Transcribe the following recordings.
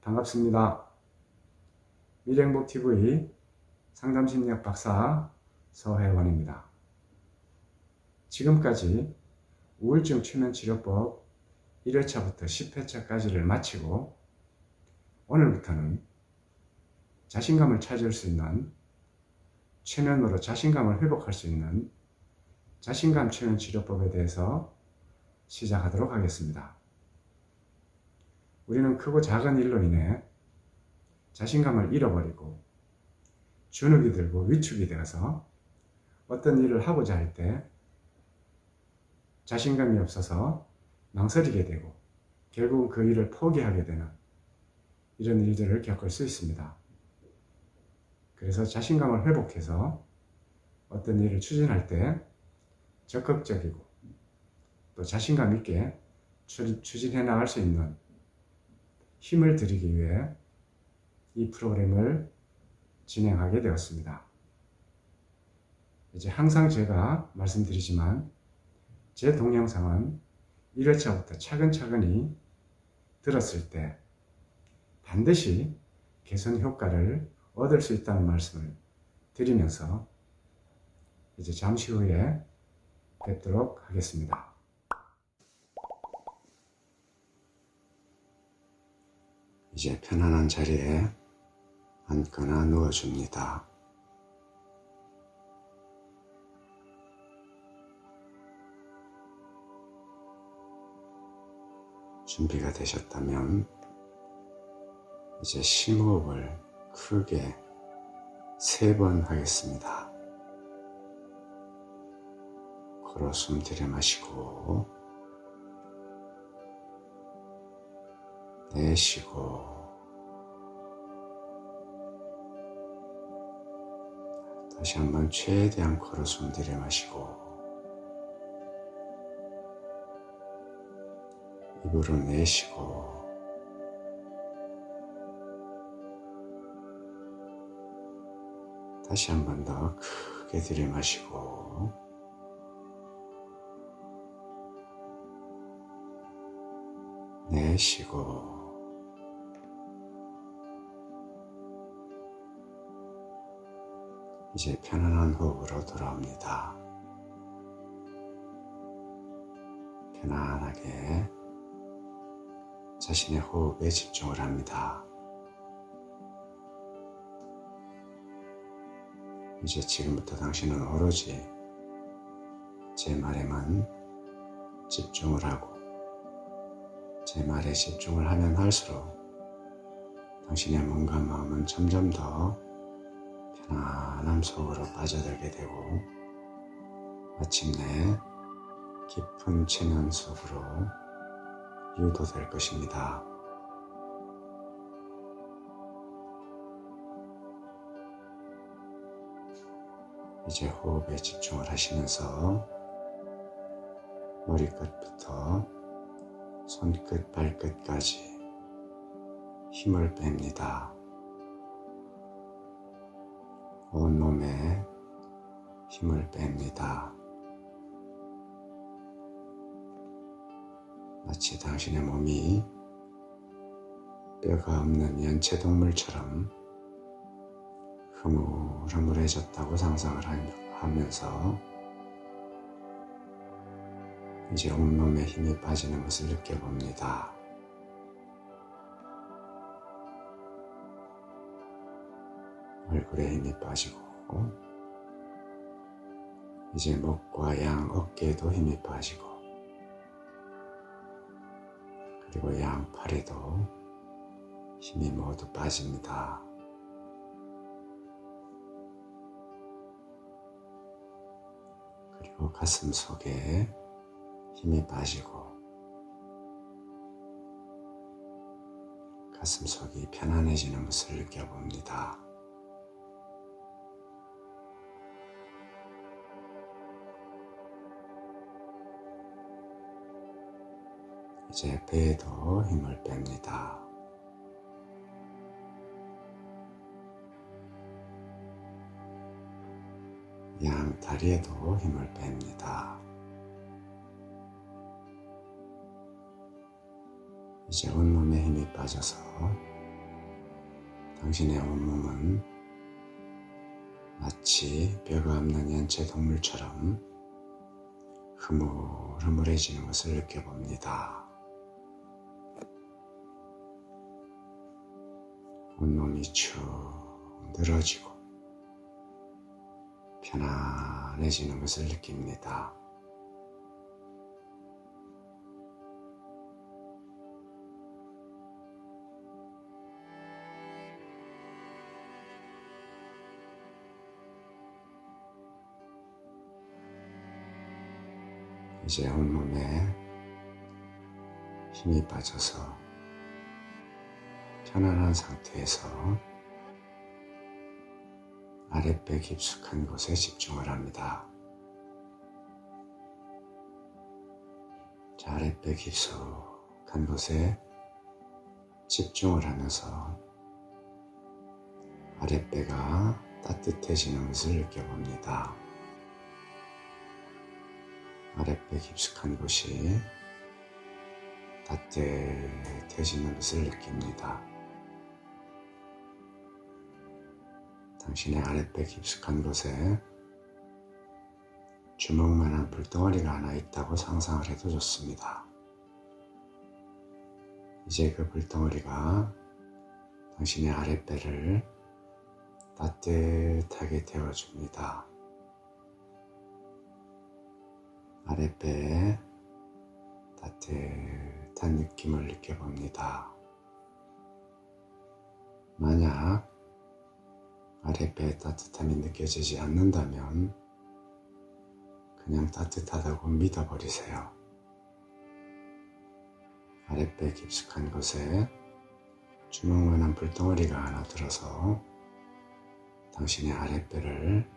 반갑습니다. 미래행복TV 상담심리학 박사 서혜원입니다. 지금까지 우울증 최면치료법 1회차부터 10회차까지를 마치고 오늘부터는 자신감을 찾을 수 있는 최면으로 자신감을 회복할 수 있는 자신감 최면 치료법에 대해서 시작하도록 하겠습니다. 우리는 크고 작은 일로 인해 자신감을 잃어버리고 주눅이 들고 위축이 되어서 어떤 일을 하고자 할 때 자신감이 없어서 망설이게 되고 결국은 그 일을 포기하게 되는 이런 일들을 겪을 수 있습니다. 그래서 자신감을 회복해서 어떤 일을 추진할 때 적극적이고 또 자신감 있게 추진해 나갈 수 있는 힘을 들이기 위해 이 프로그램을 진행하게 되었습니다. 이제 항상 제가 말씀드리지만 제 동영상은 1회차부터 차근차근히 들었을 때 반드시 개선 효과를 얻을 수 있다는 말씀을 드리면서 이제 잠시 후에 뵙도록 하겠습니다. 이제 편안한 자리에 앉거나 누워줍니다. 준비가 되셨다면 이제 심호흡을 크게 세 번 하겠습니다. 코로 숨 들여마시고 내쉬고 다시 한번 최대한 코로 숨 들여마시고 입으로 내쉬고 다시 한 번 더 크게 들이마시고 내쉬고 이제 편안한 호흡으로 돌아옵니다. 편안하게 자신의 호흡에 집중을 합니다. 이제 지금부터 당신은 오로지 제 말에만 집중을 하고 제 말에 집중을 하면 할수록 당신의 몸과 마음은 점점 더 편안함 속으로 빠져들게 되고 마침내 깊은 체면 속으로 유도될 것입니다. 이제 호흡에 집중을 하시면서 머리끝부터 손끝, 발끝까지 힘을 뺍니다. 온몸에 힘을 뺍니다. 마치 당신의 몸이 뼈가 없는 연체동물처럼 흐물흐물해졌다고 상상을 하면서 이제 온몸에 힘이 빠지는 것을 느껴봅니다. 얼굴에 힘이 빠지고 이제 목과 양 어깨에도 힘이 빠지고 그리고 양 팔에도 힘이 모두 빠집니다. 그리고 가슴 속에 힘이 빠지고 가슴 속이 편안해지는 것을 느껴봅니다. 이제 배에도 힘을 뺍니다. 양 다리에도 힘을 뺍니다. 이제 온몸에 힘이 빠져서 당신의 온몸은 마치 뼈가 없는 연체 동물처럼 흐물흐물해지는 것을 느껴봅니다. 온몸이 축 늘어지고 편안해지는 것을 느낍니다. 이제 온몸에 힘이 빠져서 편안한 상태에서 아랫배 깊숙한 곳에 집중을 합니다. 자, 아랫배 깊숙한 곳에 집중을 하면서 아랫배가 따뜻해지는 것을 느껴봅니다. 아랫배 깊숙한 곳이 따뜻해지는 것을 느낍니다. 당신의 아랫배 깊숙한 곳에 주먹만한 불덩어리가 하나 있다고 상상을 해도 좋습니다. 이제 그 불덩어리가 당신의 아랫배를 따뜻하게 데워줍니다. 아랫배에 따뜻한 느낌을 느껴봅니다. 만약 아랫배의 따뜻함이 느껴지지 않는다면 그냥 따뜻하다고 믿어버리세요. 아랫배 깊숙한 곳에 주먹만한 불덩어리가 하나 들어서 당신의 아랫배를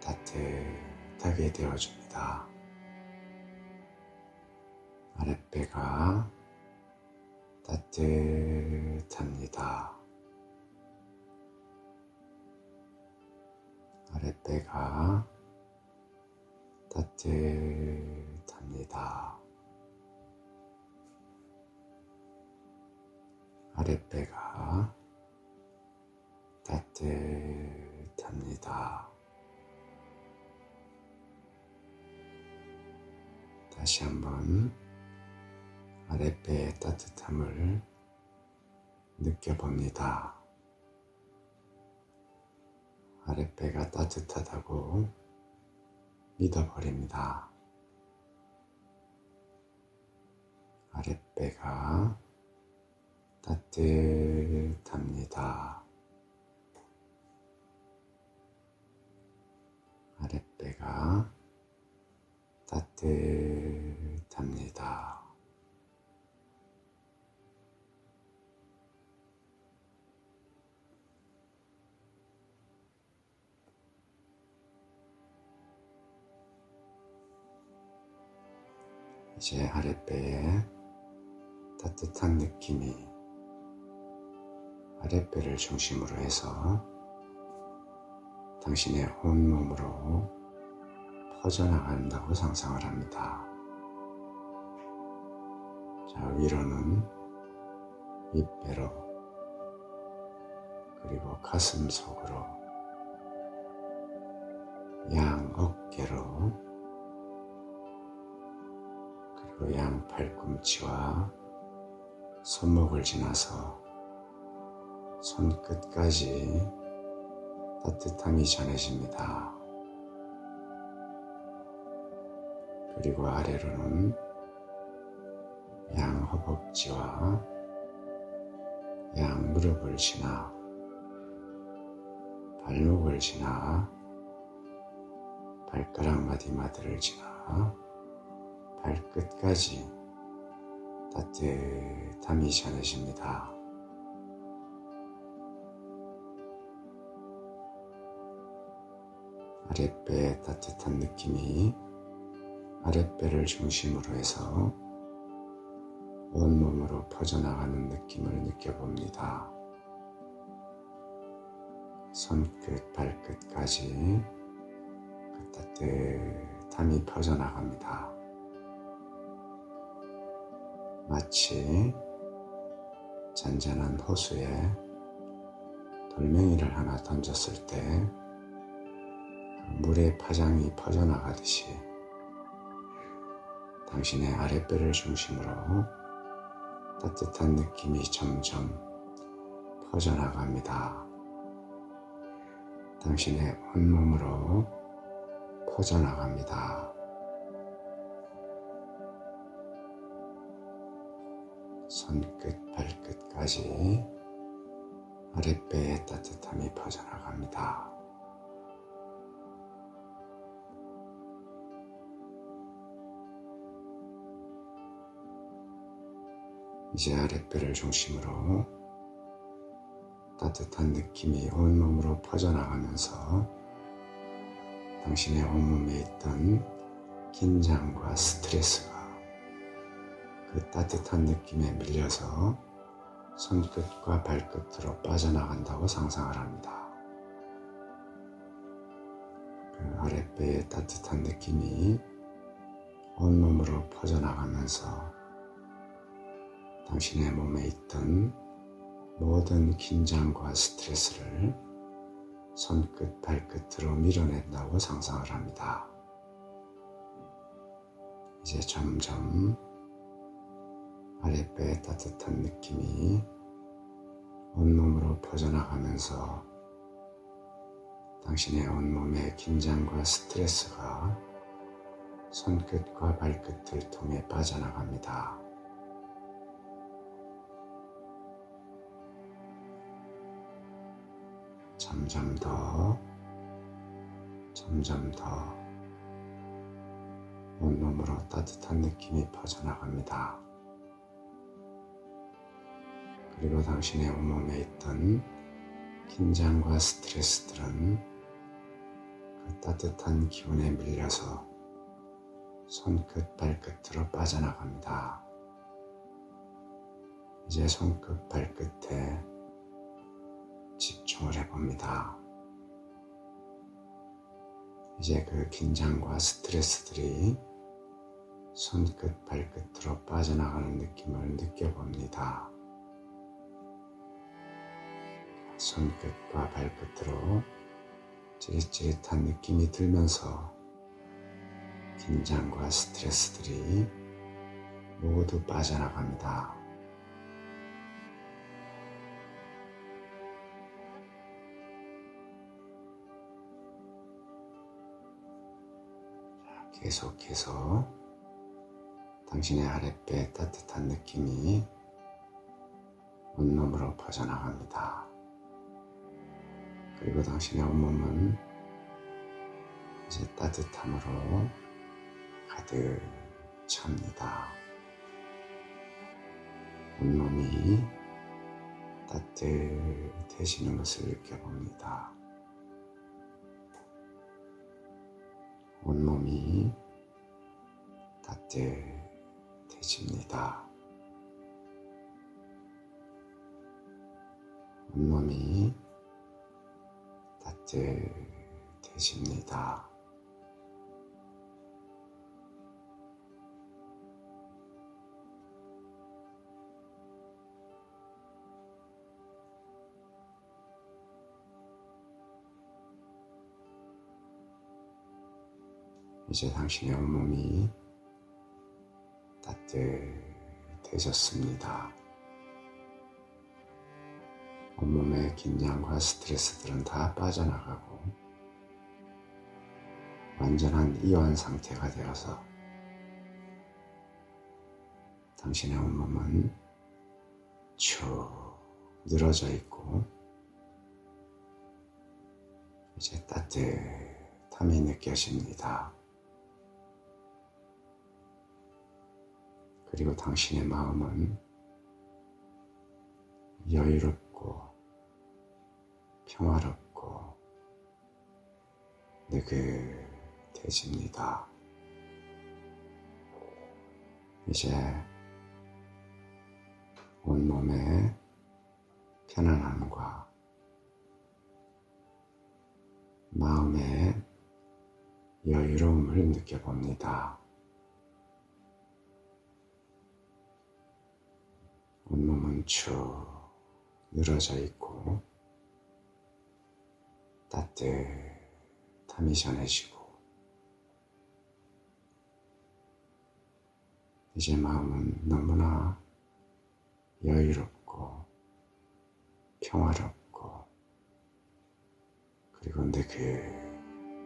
따뜻하게 데워줍니다. 아랫배가 따뜻합니다. 아랫배가 따뜻합니다. 아랫배가 따뜻합니다. 다시 한번 아랫배의 따뜻함을 느껴봅니다. 아랫배가 따뜻하다고 믿어버립니다. 아랫배가 따뜻합니다. 아랫배가 따뜻 이제 아랫배에 따뜻한 느낌이 아랫배를 중심으로 해서 당신의 온몸으로 퍼져나간다고 상상을 합니다. 자, 위로는 윗배로 그리고 가슴 속으로 양 어깨로 그리고 양 팔꿈치와 손목을 지나서 손끝까지 따뜻함이 전해집니다. 그리고 아래로는 양 허벅지와 양 무릎을 지나 발목을 지나 발가락 마디마디를 지나 발끝까지 따뜻함이 전해집니다. 아랫배의 따뜻한 느낌이 아랫배를 중심으로 해서 온몸으로 퍼져나가는 느낌을 느껴봅니다. 손끝, 발끝까지 그 따뜻함이 퍼져나갑니다. 마치 잔잔한 호수에 돌멩이를 하나 던졌을 때 물의 파장이 퍼져나가듯이 당신의 아랫배를 중심으로 따뜻한 느낌이 점점 퍼져나갑니다. 당신의 온몸으로 퍼져나갑니다. 손끝, 발끝까지 아랫배의 따뜻함이 퍼져나갑니다. 이제 아랫배를 중심으로 따뜻한 느낌이 온몸으로 퍼져나가면서 당신의 온몸에 있던 긴장과 스트레스가 그 따뜻한 느낌에 밀려서 손끝과 발끝으로 빠져나간다고 상상을 합니다. 그 아랫배의 따뜻한 느낌이 온몸으로 퍼져나가면서 당신의 몸에 있던 모든 긴장과 스트레스를 손끝, 발끝으로 밀어낸다고 상상을 합니다. 이제 점점 아랫배의 따뜻한 느낌이 온몸으로 퍼져나가면서 당신의 온몸의 긴장과 스트레스가 손끝과 발끝을 통해 빠져나갑니다. 점점 더, 점점 더 온몸으로 따뜻한 느낌이 퍼져나갑니다. 그리고 당신의 온몸에 있던 긴장과 스트레스들은 그 따뜻한 기운에 밀려서 손끝, 발끝으로 빠져나갑니다. 이제 손끝, 발끝에 집중을 해봅니다. 이제 그 긴장과 스트레스들이 손끝, 발끝으로 빠져나가는 느낌을 느껴봅니다. 손끝과 발끝으로 찌릿찌릿한 느낌이 들면서 긴장과 스트레스들이 모두 빠져나갑니다. 계속해서 당신의 아랫배 따뜻한 느낌이 온몸으로 퍼져나갑니다. 그리고 당신의 온몸은 이제 따뜻함으로 가득 찹니다. 온몸이 따뜻해지는 것을 느껴봅니다. 온몸이 따뜻해집니다. 온몸이 따뜻해집니다. 이제 당신의 온몸이 따뜻해졌습니다. 온몸의 긴장과 스트레스들은 다 빠져나가고 완전한 이완 상태가 되어서 당신의 온몸은 축 늘어져 있고 이제 따뜻함이 느껴집니다. 그리고 당신의 마음은 여유롭고 평화롭고 느긋해집니다. 이제 온몸의 편안함과 마음의 여유로움을 느껴봅니다. 온몸은 쭉 늘어져 있고 따뜻함이 전해지고 이제 마음은 너무나 여유롭고 평화롭고 그리고 느긋합니다.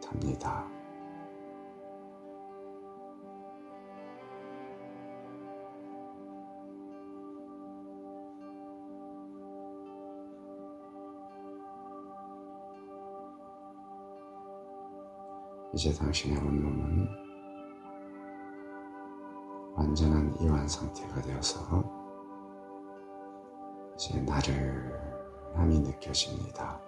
이제 당신의 온몸은 완전한 이완 상태가 되어서 이제 나른함이 느껴집니다.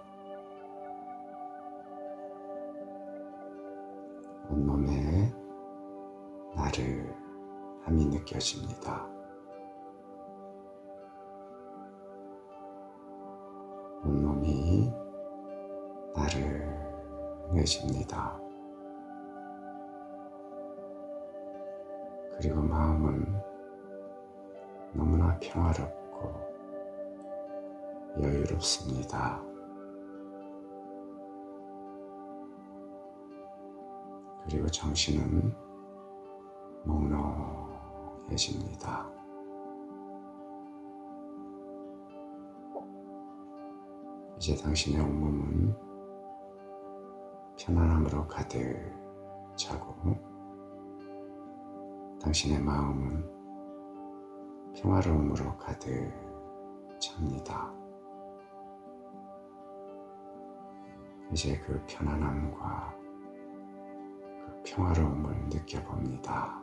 온몸에 나른함이 느껴집니다. 온몸이 나른해집니다. 그리고 마음은 너무나 평화롭고 여유롭습니다. 그리고 정신은 몽롱해집니다. 이제 당신의 온몸은 편안함으로 가득 차고 당신의 마음은 평화로움으로 가득 찹니다. 이제 그 편안함과 그 평화로움을 느껴봅니다.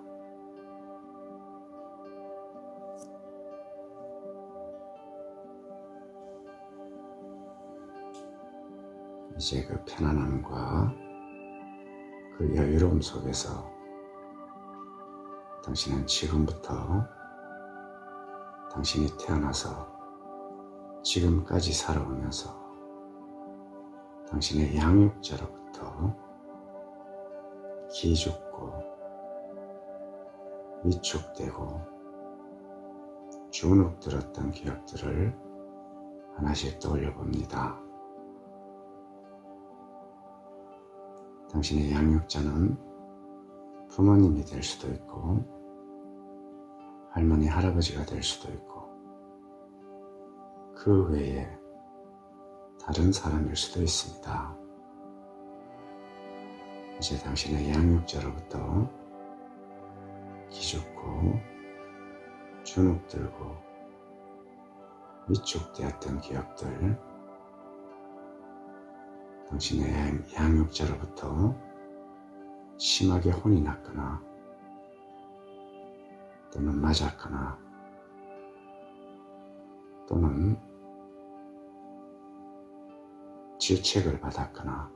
이제 그 편안함과 그 여유로움 속에서 당신은 지금부터 당신이 태어나서 지금까지 살아오면서 당신의 양육자로부터 기죽고 위축되고 주눅 들었던 기억들을 하나씩 떠올려 봅니다. 당신의 양육자는 부모님이 될 수도 있고, 할머니, 할아버지가 될 수도 있고, 그 외에 다른 사람일 수도 있습니다. 이제 당신의 양육자로부터 기죽고, 주눅들고, 위축되었던 기억들, 당신의 양육자로부터 심하게 혼이 났거나 또는 맞았거나 또는 질책을 받았거나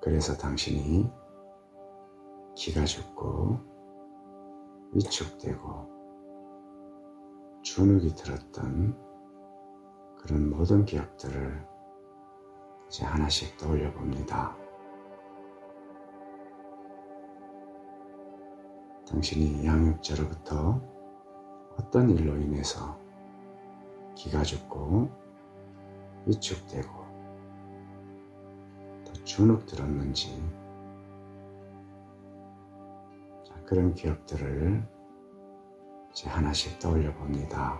그래서 당신이 기가 죽고 위축되고 주눅이 들었던 그런 모든 기억들을 이제 하나씩 떠올려 봅니다. 당신이 양육자로부터 어떤 일로 인해서 기가 죽고 위축되고 또 주눅 들었는지 그런 기억들을 이제 하나씩 떠올려 봅니다.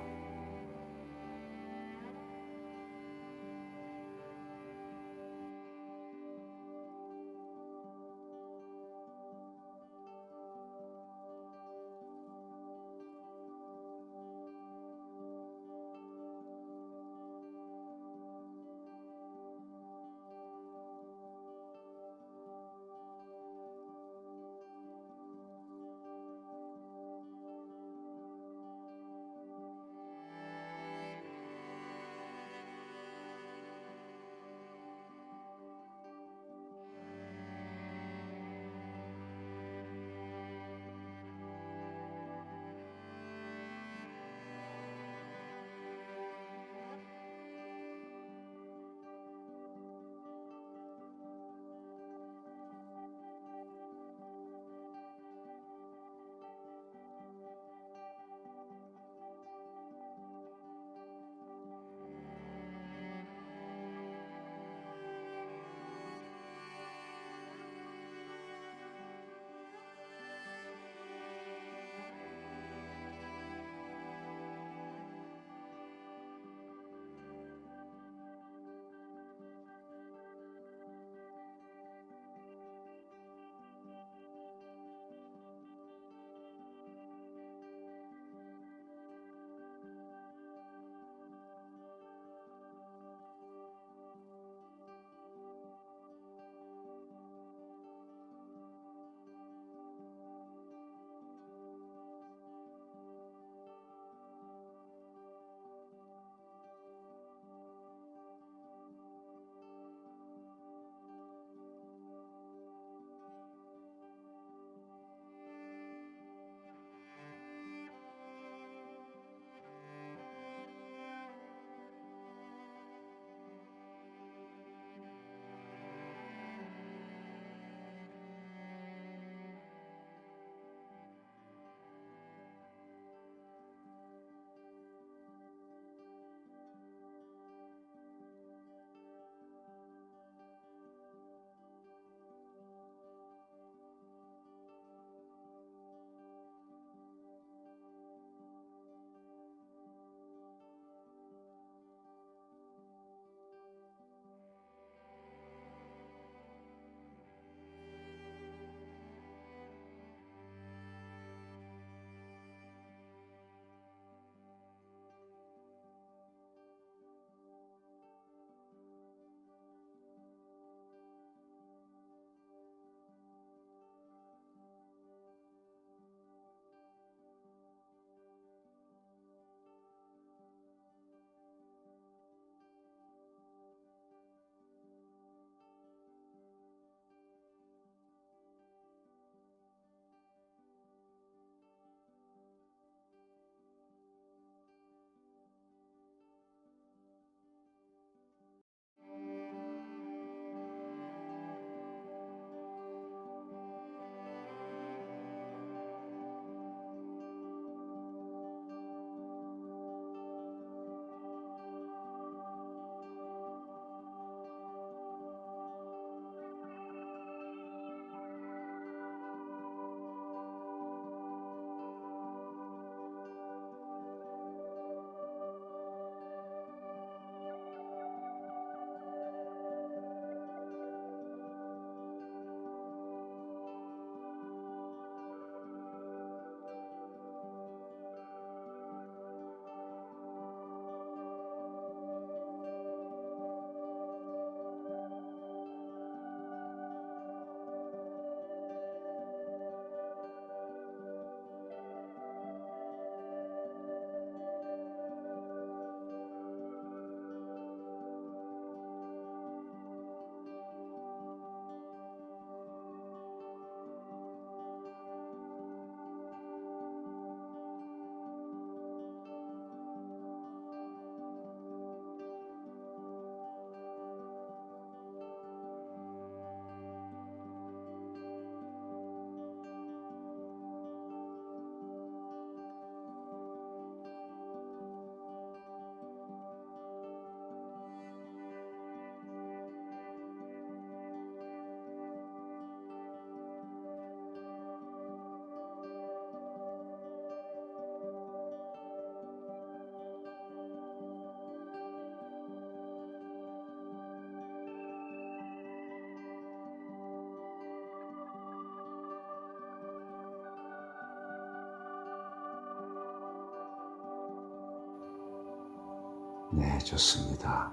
네, 좋습니다.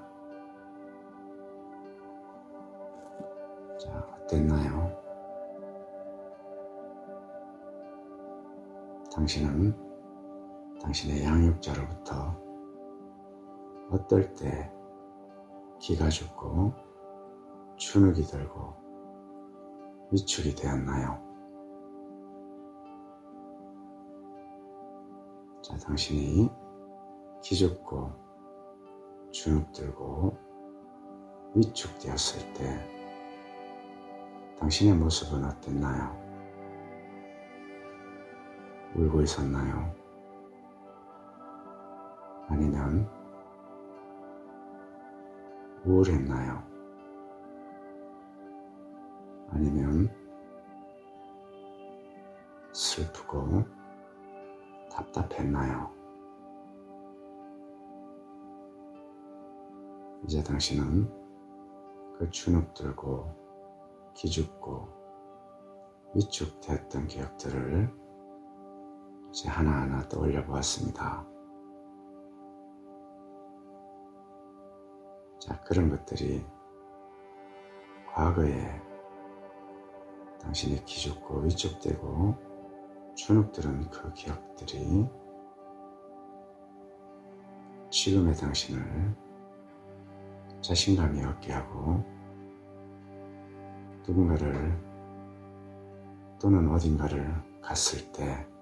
자, 어땠나요? 당신은 당신의 양육자로부터 어떨 때 기가 죽고 주눅이 들고 위축이 되었나요? 자, 당신이 기죽고 주눅 들고 위축되었을 때 당신의 모습은 어땠나요? 울고 있었나요? 아니면 우울했나요? 아니면 슬프고 답답했나요? 이제 당신은 그 주눅 들고 기죽고 위축되었던 기억들을 이제 하나하나 떠올려 보았습니다. 자, 그런 것들이 과거에 당신이 기죽고 위축되고 주눅들은 그 기억들이 지금의 당신을 자신감이 없게 하고 누군가를 또는 어딘가를 갔을 때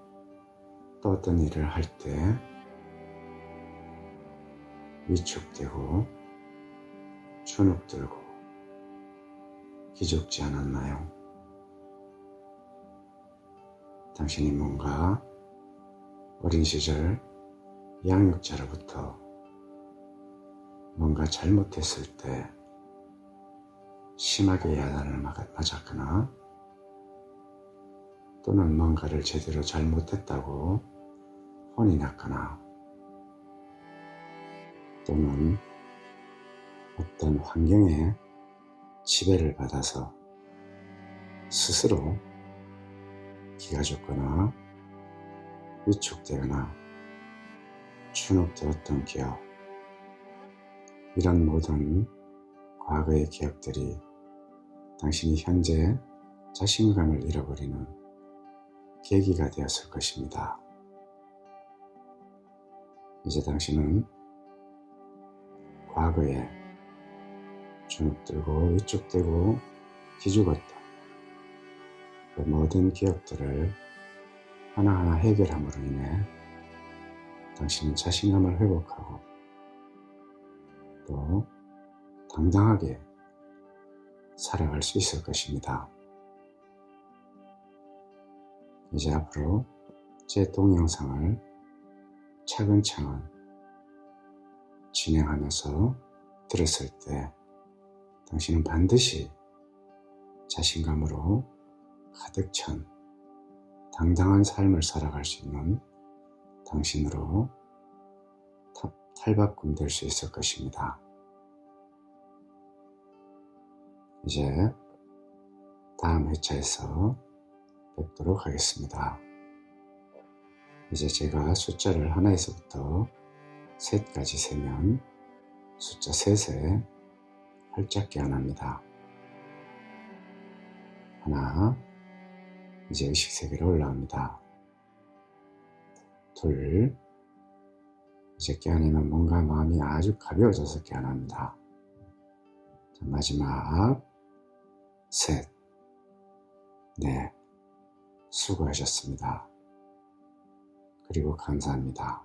또 어떤 일을 할 때 위축되고 주눅 들고 기죽지 않았나요? 당신이 뭔가 어린 시절 양육자로부터 뭔가 잘못했을 때 심하게 야단을 맞았거나 또는 뭔가를 제대로 잘못했다고 혼이 났거나 또는 어떤 환경에 지배를 받아서 스스로 기가 죽거나 위축되거나 주눅들었던 기억 이런 모든 과거의 기억들이 당신이 현재 자신감을 잃어버리는 계기가 되었을 것입니다. 이제 당신은 과거에 주눅들고 위축되고 기죽었던 그 모든 기억들을 하나하나 해결함으로 인해 당신은 자신감을 회복하고 또 당당하게 살아갈 수 있을 것입니다. 이제 앞으로 제 동영상을 차근차근 진행하면서 들었을 때 당신은 반드시 자신감으로 가득 찬 당당한 삶을 살아갈 수 있는 당신으로 탈바꿈 될 수 있을 것입니다. 이제 다음 회차에서 뵙도록 하겠습니다. 이제 제가 숫자를 하나에서부터 셋까지 세면 숫자 셋에 활짝 깨어납니다. 하나, 이제 의식 세계로 올라옵니다. 둘, 이제 깨어내면 뭔가 마음이 아주 가벼워져서 깨어납니다. 자, 마지막, 셋, 넷, 수고하셨습니다. 그리고 감사합니다.